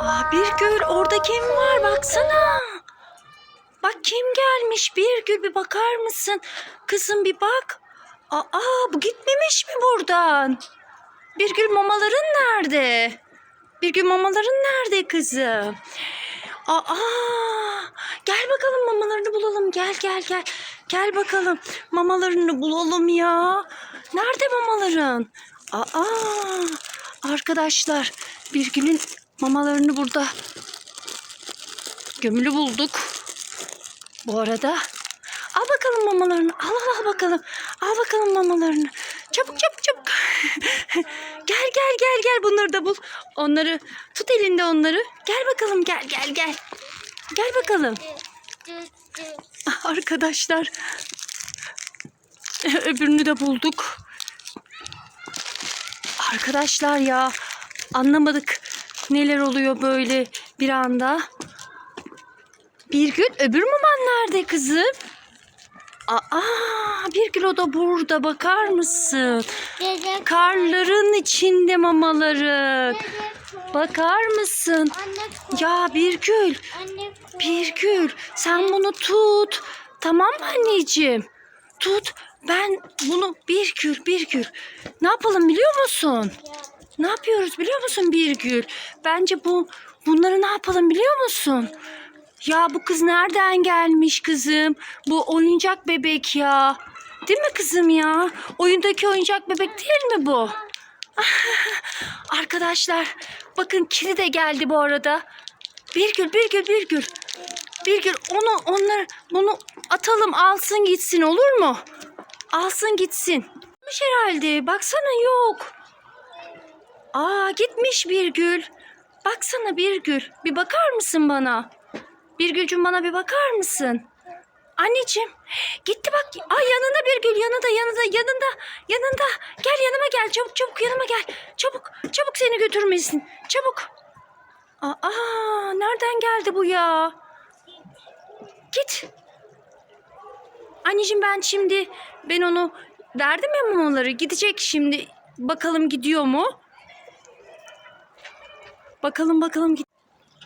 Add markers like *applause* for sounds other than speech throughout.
Aa, Birgül orada kim var baksana. Bak kim gelmiş Birgül bir bakar mısın? Kızım bir bak. Aa bu gitmemiş mi buradan? Birgül mamaların nerede? Birgül mamaların nerede kızım? Aa gel bakalım mamalarını bulalım gel gel gel. Gel bakalım mamalarını bulalım ya. Nerede mamaların? Aa arkadaşlar Birgül'ün mamalarını burada gömülü bulduk. Bu arada al bakalım mamalarını. Al al al bakalım. Al bakalım mamalarını. Çabuk çabuk çabuk. *laughs* gel gel gel gel bunları da bul. Onları tut elinde onları. Gel bakalım gel gel gel. Gel bakalım. *laughs* Arkadaşlar *laughs* öbürünü de bulduk. Arkadaşlar ya anlamadık neler oluyor böyle bir anda. Bir gün öbür maman nerede kızım? Aa, bir gün o da burada bakar mısın? Karların içinde mamaların. Bakar mısın? Ya Birgül, Birgül sen bunu tut. Tamam mı anneciğim? Tut. Ben bunu Birgül, Birgül. Ne yapalım biliyor musun? Ne yapıyoruz biliyor musun Birgül? Bence bu bunları ne yapalım biliyor musun? Ya bu kız nereden gelmiş kızım? Bu oyuncak bebek ya. Değil mi kızım ya? Oyundaki oyuncak bebek değil mi bu? *laughs* Arkadaşlar bakın kedi de geldi bu arada. Birgül, Birgül, Birgül. Birgül onu onlar bunu atalım alsın gitsin olur mu? Alsın gitsin. Gitmiş herhalde. Baksana yok. Aa gitmiş Birgül. Baksana Birgül. Bir bakar mısın bana? Birgülcüm bana bir bakar mısın? Anneciğim gitti bak. Ay yanında Birgül yanında yanında yanında yanında. Gel yanıma gel çabuk çabuk yanıma gel. Çabuk çabuk seni götürmesin. Çabuk. Aa nereden geldi bu ya? Git. Anneciğim ben şimdi ben onu verdim ya mamaları gidecek şimdi. Bakalım gidiyor mu? Bakalım bakalım git.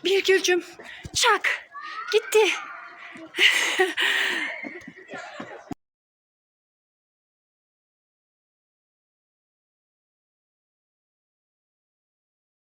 Birgülcüm çak. Gitti. *laughs*